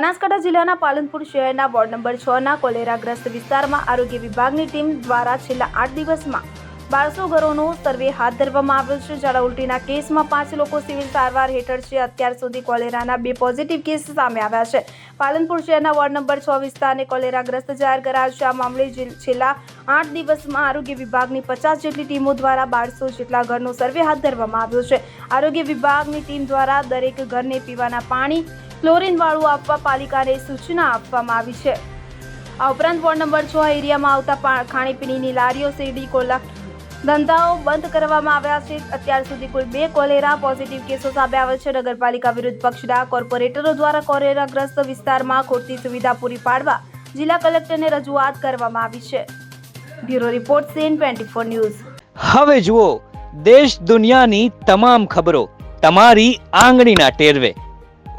બનાસકાંઠા જિલ્લાના પાલનપુર શહેરના ward number છ ના કોલેરાગ્રસ્ત વિસ્તારમાં આરોગ્ય વિભાગની ટીમ દ્વારા છેલ્લા આઠ દિવસમાં બારસો ઘરોનો સર્વે હાથ ધરવામાં આવ્યો છે. જ્યારે ઉલટીના કેસમાં પાંચ લોકો સિવિલ સારવાર હેઠળ છે. અત્યાર સુધી કોલેરાના બે પોઝિટિવ કેસ સામે આવ્યા છે. પાલનપુર શહેરના વોર્ડ નંબર છ વિસ્તારને કોલેરાગ્રસ્ત જાહેર કરાયો છે. આ મામલે છેલ્લા આઠ દિવસમાં આરોગ્ય વિભાગની પચાસ જેટલી ટીમો દ્વારા બારસો જેટલા ઘરનો સર્વે હાથ ધરવામાં આવ્યો છે. આરોગ્ય વિભાગની ટીમ દ્વારા દરેક ઘરને પીવાના પાણી ક્લોરીન વાળું આપવા પાલિકાને સૂચના આપવામાં આવી છે. આ ઉપરાંત વોર્ડ નંબર છ એરિયામાં આવતા ખાણીપીણીની લારીઓ, શેરડી કોલા ધંધાઓ બંધ કરવામાં આવ્યા છે. અત્યાર સુધી કુલ બે કોલેરા પોઝિટિવ કેસો સામે આવ્યા છે. નગરપાલિકા વિરુદ્ધ પક્ષના કોર્પોરેટરો દ્વારા કોલેરાગ્રસ્ત વિસ્તારમાં ખોટી સુવિધા પૂરી પાડવા જિલ્લા કલેક્ટરને રજૂઆત કરવામાં આવી છે. Bureau report CN twenty four news. હવે જુઓ, દેશ દુનિયાની તમામ ખબરો તમારી આંગળીના ટેરવે.